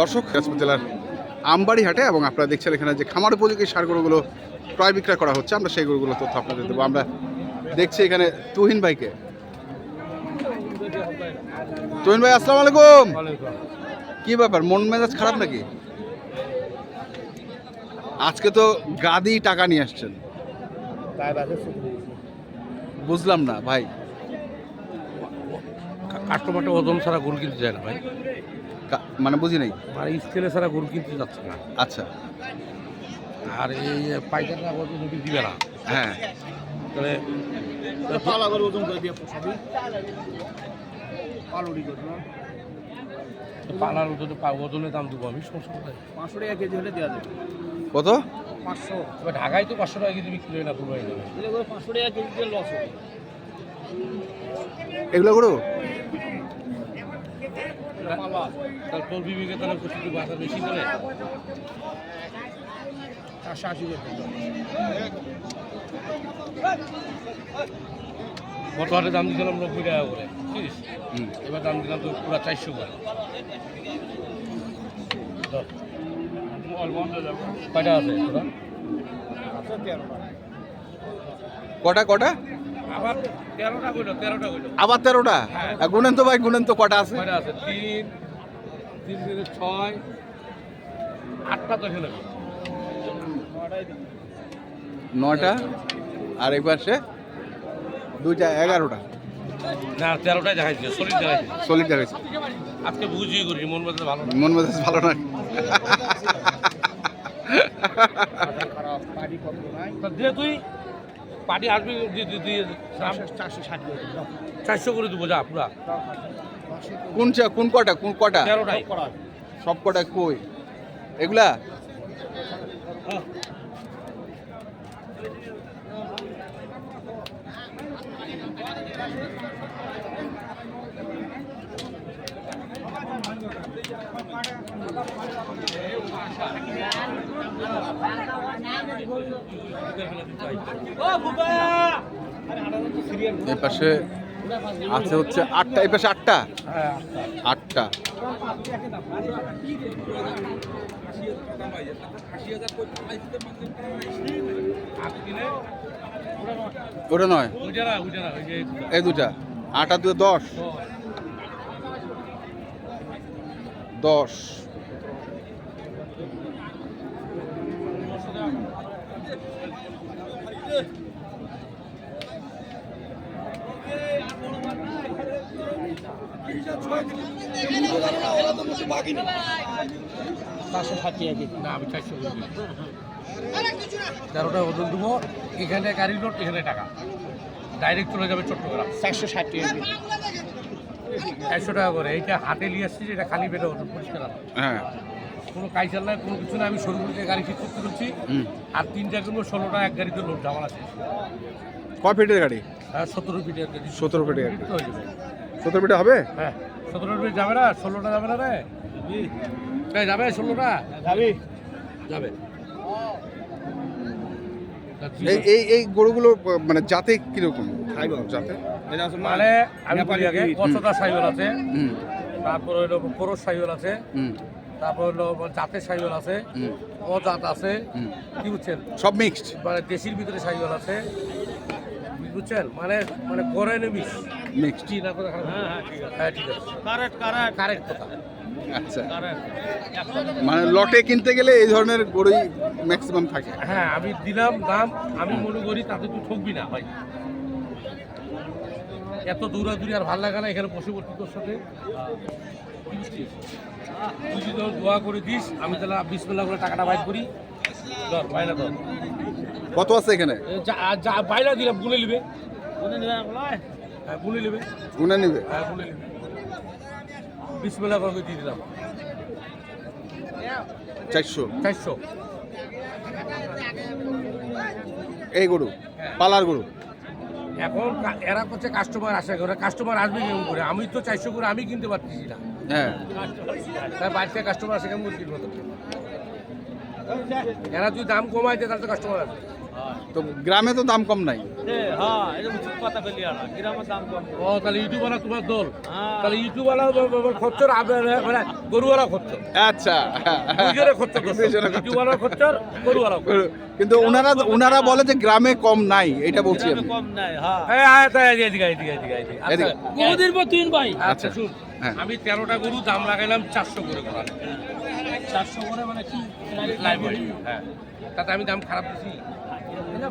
দর্শক দিনাজপুর জেলার আমবাড়ি হাটে এবং আপনারা দেখছেন এখানে যে খামার উপযোগী সার গরুগুলো ক্রয় বিক্রয় করা হচ্ছে, আমরা সেই গরুগুলো তথ্য আপনাদের দেবো। আমরা দেখছি এখানে তুহিন ভাইকে। তুহিন ভাই, আসসালাম আলাইকুম। কি ব্যাপার, মন মেজাজ খারাপ নাকি? আজকে তো গাদি টাকা নিয়ে আসছেন। বুঝলাম না ভাই। কাস্টমারটা ওজন ছাড়া গরু কিনতে যায় না ভাই। মানে বুঝি নাই? মানে স্কেলে ছাড়া গরু কিনতে যাচ্ছে না। আচ্ছা। আর এই পাইকাররা ওজন যদি দিবে না হ্যাঁ। তাহলে পালার ওজনে। পা- ওজনের দাম দেবো আমি সমস্যা কোথায়? পাঁচশো টাকা কেজি হলে দেওয়া যাবে কত? পাঁচশো। ঢাকায় তো পাঁচশো টাকা কেজি বিক্রি হয় না পুরো হয়ে যাবে। করে পাঁচশো টাকা কেজি দিয়ে লস হবে। এগুলো গরু? পালা তাহলে তোর বিবেকে তারা কিছু বাজার বেশি করে চারশো আশি টাকা গত হাটে দাম দিয়েছিলাম নব্বই টাকা করে হুম। এবার দাম দিলাম তো পুরো চারশো করে। আছে? কটা কটা? আবার তেরোটা আর গুনেন তো ভাই গুনেন তো কটা আছে? তিন তিন ছয় আটটা তো এখানে। নটা আর এই পাশে? দুইটা এগারোটা। না তেরোটাই দেখাইছে শরীর দেখাইছে। সলিড দেখাইছে। আজকে বুঝিয়ে করি মন বাজে ভালো না। মন মেজাজ ভালো তুই। পার্টি আসবে চারশো করে চারশো করে দেবো যা পুরা। কোন চা- কোন কটা? কোন কটা? তেরোটাই। সব কটা কই? এগুলা? হ্যাঁ। এই পাশে আছে হচ্ছে আটটা, এই পাশে আটটা? আটটা। ওটা নয়। এই দুটা। আট দুটো দশ। দশ। চারশো ষাট টাকা না আমি তেরোটা ওজন দেবো। এখানে গাড়ি নোট এখানে টাকা। ডাইরেক্ট চলে যাবে চট্টগ্রাম। চারশো ষাট টাকা কেজি চারশো টাকা করে। এইটা হাতে নিয়ে আসছি এটা খালি পেটে ওজন পরিষ্কার হ্যাঁ। কোনো কাইচার নাই কোনো কিছু না আমি সরুকে গাড়ি ঠিক করতে করছি হুম। আর তিনটা কিনবো ষোলোটা এক গাড়িতে লোড ঝামেলা আছে কয় ফিটের গাড়ি? হ্যাঁ সতেরো ফিটের গাড়ি। 17 ফিটের গাড়ি। হয়ে যাবে সতেরো ফিটে হবে? হ্যাঁ সতেরো ফিট যাবে না ষোলোটা যাবে না রে যাবে ষোলোটা? যাবি। যাবে। এই এই এই গরুগুলো মানে জাতে কীরকম? জাতে? মানে আমি বলি আগে কচটা সাইকেল আছে। হুম। তারপর হইল কোরস সাইকেল আছে। হুম। তারপর হইল জাতের সাইকেল আছে। অজাত আছে। কি বুঝছেন? সব মিক্সড মানে দেশির ভিতরে সাইকেল আছে। বুঝছেন? মানে মানে গড়ে নেমিস মিক্সড কি না করে খারাপ? হ্যাঁ ঠিক আছে। কারেক্ট কারেক্ট কারেক্ট কথা। আচ্ছা। মানে লটে কিনতে গেলে এই ধরনের গরুই ম্যাক্সিমাম থাকে। হ্যাঁ আমি দিলাম দাম আমি মনে করি তাতে তুই ঠকবি না ভাই। এত দূরাদূরি আর ভালো লাগে না এখানে বসে পড়ছি তোর সাথে? তুই যদি দোয়া করে দিস আমি তাহলে বিসমিল্লা করে টাকাটা বাইর করি। ধর বাইনা ধর। কত আছে এখানে? যা দিলাম গুনে নিবে। কোনে নিলাম হ্যাঁ গুনে নিবে। গুনে নিবে? হ্যাঁ গুনে নিবে। বিসমিল্লা করে দিয়ে দিলাম। চারশো? চারশো। এই গরু? পালার গরু? এখন এরা করছে কাস্টমার আসে করে কাস্টমার আসবে কেমন করে? আমি তো চারশো করে আমি কিনতে পারতেছি না। হ্যাঁ। বাড়িতে কাস্টমার আসে কেমন কিনবো এরা যদি দাম কমায় দেয় তাহলে তো কাস্টমার তো গ্রামে তো দাম কম নাই। ও তাহলে তোমার দল। তাহলে খরচর মানে গরুওয়ালা খরচর। আচ্ছা। খরচর গরুওয়ালা কিন্তু ওনারা ওনারা বলে যে গ্রামে কম নাই এটা বলছি আমি। কম নাই হ্যাঁ। তাই এদিকে এদিকে এদিকে এদিকে। আচ্ছা। পর তিন ভাই। আচ্ছা। আচ্ছা শুন। আমি তেরোটা গরু দাম লাগাইলাম চারশো করে করা। চারশো করে মানে কি? লাইব্রেরি হ্যাঁ। তাতে আমি দাম খারাপ দিছি।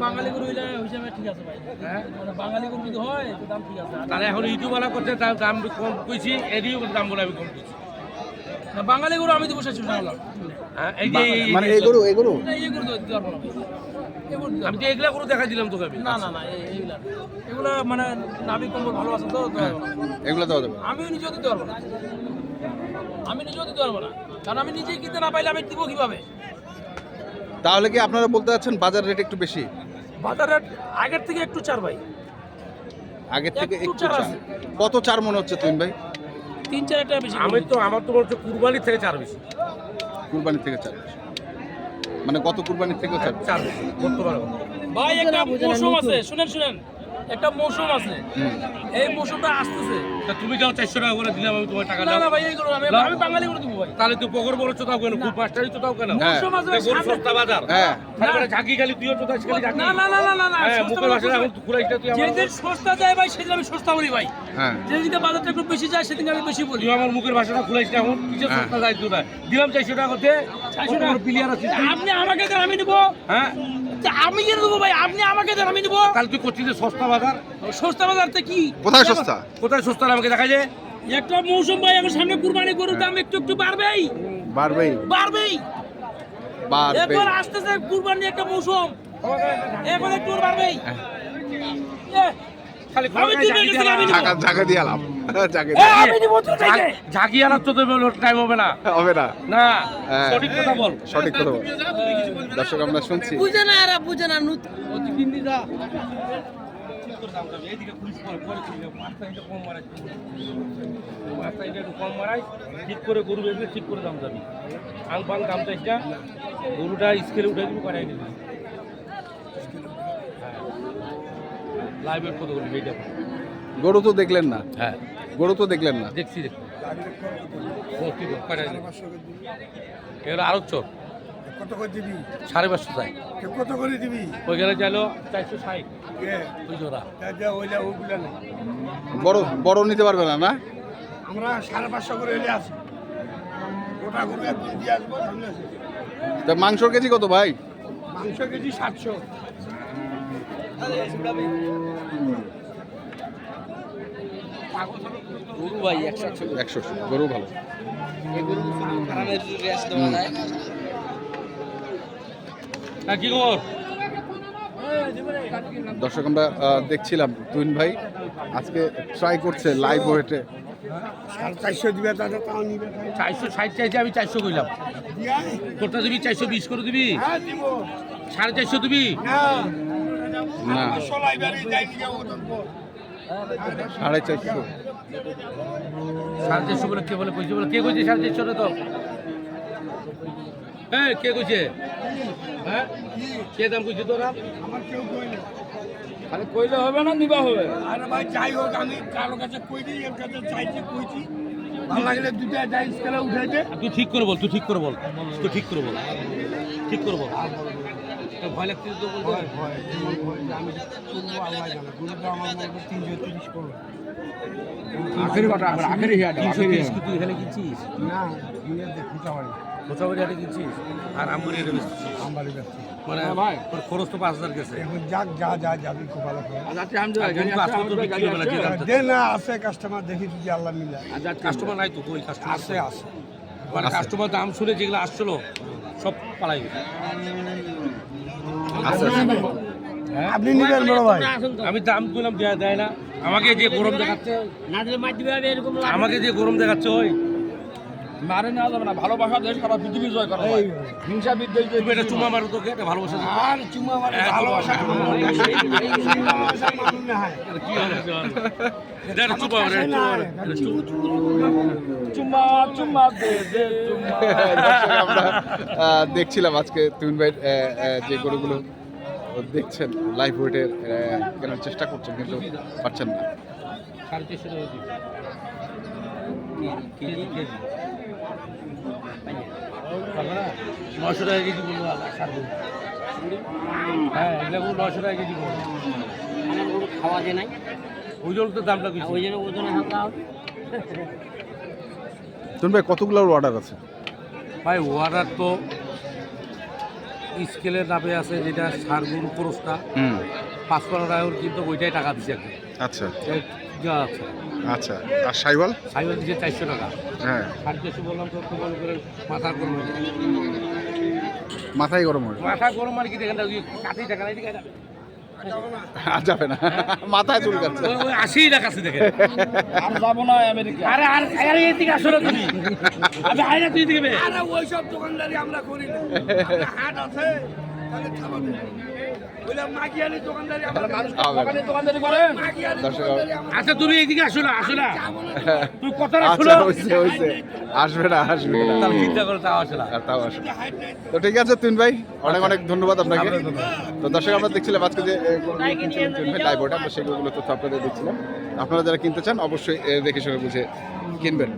বাঙালি গরু হিসাবে ঠিক আছে ভাই। হ্যাঁ। মানে বাঙালি গরু যদি হয় দাম ঠিক আছে। তাহলে এখন ইউটিউবাররা করছে তার দাম কম কইছি দাম বলে আমি কম কইছি না বাঙালি গরু আমি হ্যাঁ এই যে এই- এই- মানে এই গরু এই গরু? এই গরু দিতে পারব না আমি তো এগুলা গরু দেখা দিলাম তোকে আমি। না না না এই- এইগুলা এগুলা মানে নাভি কম্বল ভালো আছে তো না। এগুলো দেওয়া যাবে। আমিও নিজেও দিতে পারব না। আমি নিজেও দিতে পারব না। কারণ আমি নিজেই কিনতে না পাইলে আমি দিব কীভাবে? তাহলে কি আপনারা বলতে চাচ্ছেন বাজার রেট একটু বেশি? বাজার রেট আগের থেকে একটু চার ভাই। আগের থেকে একটু চার। আছে। কত চার মনে হচ্ছে তুমি ভাই? তিন চার টাকা বেশি আমি তো আমার তো বলছে কুরবানির থেকে চার বেশি। কুরবানির থেকে চার বেশি। মানে কত কুরবানির থেকে ভাই একটা মৌসুম আছে শুনেন শুনেন। একটা মৌসুম আছে। এই মৌসুমটা আসতেছে। তা তুমি যাও চারশো টাকা করে দিলাম? আমি তোমার টাকা না দাও। না ভাই এইগুলো আমি আমি বাঙালি করে দিব ভাই। তাহলে তুই পকর বড় চোদাও কেন? খুব চোদাও কেন? হ্যাঁ। মৌসুম আছে তা সস্তা বাজার। হ্যাঁ। ঝাঁকি খালি তুইও চোদাস খালি ঝাঁকি। না না না না না না হ্যাঁ মুখের ভাষা এখন তুই আমার যেদিন সস্তা যায় ভাই সেদিন আমি সস্তা বলি ভাই। হ্যাঁ। যেদিন বাজারটা একটু বেশি যায় সেদিন আমি বেশি বলি। তুই আমার মুখের ভাষাটা খুলাইস না এখন হ্যাঁ। সস্তা যায় তোরা? দিলাম চারশো টাকা করতে চারশো টাকা? প্লেয়ার আছে আপনি আমাকে দেন আমি নিব। হ্যাঁ। আমি কেন দেবো ভাই? আপনি আমাকে দেন আমি দেবো তাহলে তুই করছিস যে সস্তা বাজার? সস্তা বাজারতে কি? কোথায় সস্তা? কোথায় সস্তা আমাকে দেখা যায়? একটা মৌসুম ভাই আমার সামনে কুরবানি গরুর দাম একটু একটু বাড়বেই। বাড়বেই। বাড়বেই। বাড়বেই। আস্তে আস্তে কুরবানি একটা মৌসুম। এরপরে একটু বাড়বেই। এ, খালি আমি তুই বের থেকে আমি নিব। ঝাঁকা ঝাঁকা দিয়ে আলাম। ঝাঁকা এ, দিয়ে। আমি নিব তুই থেকে। ঝাঁকি আনার তো টাইম হবে না। হবে না। না। সঠিক কথা বল। সঠিক কথা বল। দর্শক আমরা শুনছি। বুঝে না এরা বুঝে না নতুন কিনবি যা। ঠিক করে গরু ঠিক করে দাম যাবি। আং ফাং দাম চাইছ গরুটা স্কেলে উঠে দিবি করাই দিবি। লাইভের কত করবি এইটা গরু তো দেখলেন না। হ্যাঁ। গরু তো দেখলেন না। দেখছি? এগুলো আরও চোর। কত করে দিবি? সাড়ে পাঁচশো চাই। কত করে দিবি? চাইলো চারশো ষাট। ওই জোড়া। বড় বড় নিতে পারবে না না? আমরা সাড়ে পাঁচশো করে এলে আসি গোটা গরু একদিন দিয়ে আসব তা মাংসর কেজি কত ভাই? মাংস কেজি সাতশো। গরু ভাই একশো একশো গরু ভালো। আরামের রেস্ট দেওয়া যায় হ্যাঁ দর্শক আমরা দেখছিলাম তুইন ভাই। আজকে ট্রাই করছে লাইভ ওয়েটে সাড়ে চারশো দিবে তাদের তাও নিবে। চারশো ষাট চাইছে আমি চারশো কইলাম। দিয়াই? তোরটা দিবি চারশো বিশ করে দিবি? হ্যাঁ সাড়ে চারশো দিবি? না। সাড়ে চারশো। সাড়ে চারশো বলে কে বলে কইছে? বলে কে কইছে সাড়ে চারশো তো হ্যাঁ কে কইছে? হ্যাঁ? কে দাম কইছে তোরা? আমার কেউ কই না। খালি কইলে হবে না নিবা হবে? আরে ভাই যাই হোক আমি কারও কাছে কই দিই এর কাছে চাইছি কইছি। ভালো লাগলে দুটা যাই স্কেলে উঠাইতে তুই ঠিক করে বল তুই ঠিক করে বল তুই ঠিক করে বল ঠিক করে বল। ভয় লাগছে তো বলতে ভয় ভয় জীবন ভয় যে আমি করব আল্লাহ জানে। গরুটা আমার মনে হয় তিনশো তিরিশ করব আখেরি কথা আখেরি হিয়াটা কি তুই এখানে কিনছিস? না দিনের দেখি চাওয়াই মোটামুটি হাটে কিনছিস? আর বেচছিস? আমবাড়ি মানে তোর খরচ তো পাঁচ হাজার গেছে। এখন যাক যা যা যাবি খুব ভালো তো বিক্রি হবে না যে দে না আছে কাস্টমার দেখি যদি আল্লাহ মিলে। কাস্টমার নাই তো কই কাস্টমার আছে আছে মানে কাস্টমার দাম শুনে যেগুলো আসছিল সব পালাই গেছে। আচ্ছা আপনি নিবেন বড় ভাই। আমি দাম কইলাম দেয়া দেয় না। আমাকে যে গরম দেখাচ্ছে আমাকে যে গরম দেখাচ্ছে ওই মারে নেওয়া যাবে না ভালোবাসা দেশ সারা পৃথিবী জয় করা হিংসা বিদ্বেষ তুমি একটা চুমা মারো তোকে একটা ভালোবাসা আর চুমা ভালোবাসা ভালোবাসা। ভালোবাসা হয় এটা আমরা দেখছিলাম আজকে তুইন ভাই যে গরুগুলো দেখছেন লাইভ ওয়েটের কেনার চেষ্টা করছেন কিন্তু পাচ্ছেন না। সাড়ে চারশো টাকা নশো টাকা কেজি বলব। হ্যাঁ এগুলো নশো টাকা কেজি বলব। খাওয়া যায় নাই ওই জন্য তো দামটা বেশি। ওই জন্য ওজনে হালকা ভাই কতগুলো অর্ডার আছে? ভাই ওয়াটার তো স্কেলের নামে আছে যেটা সার গরু খরচটা হুম। পাঁচ পনেরো টাকা কিন্তু ওইটাই টাকা দিচ্ছে আচ্ছা। যা আছে। আচ্ছা আর সাইওয়াল? সাইকেল দিচ্ছে চারশো টাকা। হ্যাঁ। সাড়ে চারশো বললাম তো একটু মনে করে মাথা গরম হয়ে মাথায় গরম হবে মাথা গরম মানে কি দেখেন না, ওই টাকা নাই আর যাবে না। মাথায় চুল কাটছে। আর যাব না আমেরিকা। আরে আর আরে এদিকে আসো না তুমি। আমি আই না তুই দিকে আরে ওইসব দোকানদারি আমরা করি না। হাট আছে তাহলে আচ্ছা তুমি এইদিকে আসো না আসো না। তুই কথাটা আচ্ছা শুনো। আসবে না আসবে না। চিন্তা করে তাও আসে না। তাও আসবে তো। ঠিক আছে তুইন ভাই অনেক অনেক ধন্যবাদ আপনাকে। তো দর্শক আমরা দেখছিলাম আজকে যে লাইভ ওটা আমরা সেগুলো তথ্য আপনাদের দেখছিলাম আপনারা যারা কিনতে চান অবশ্যই এ, দেখে শুনে বুঝে কিনবেন।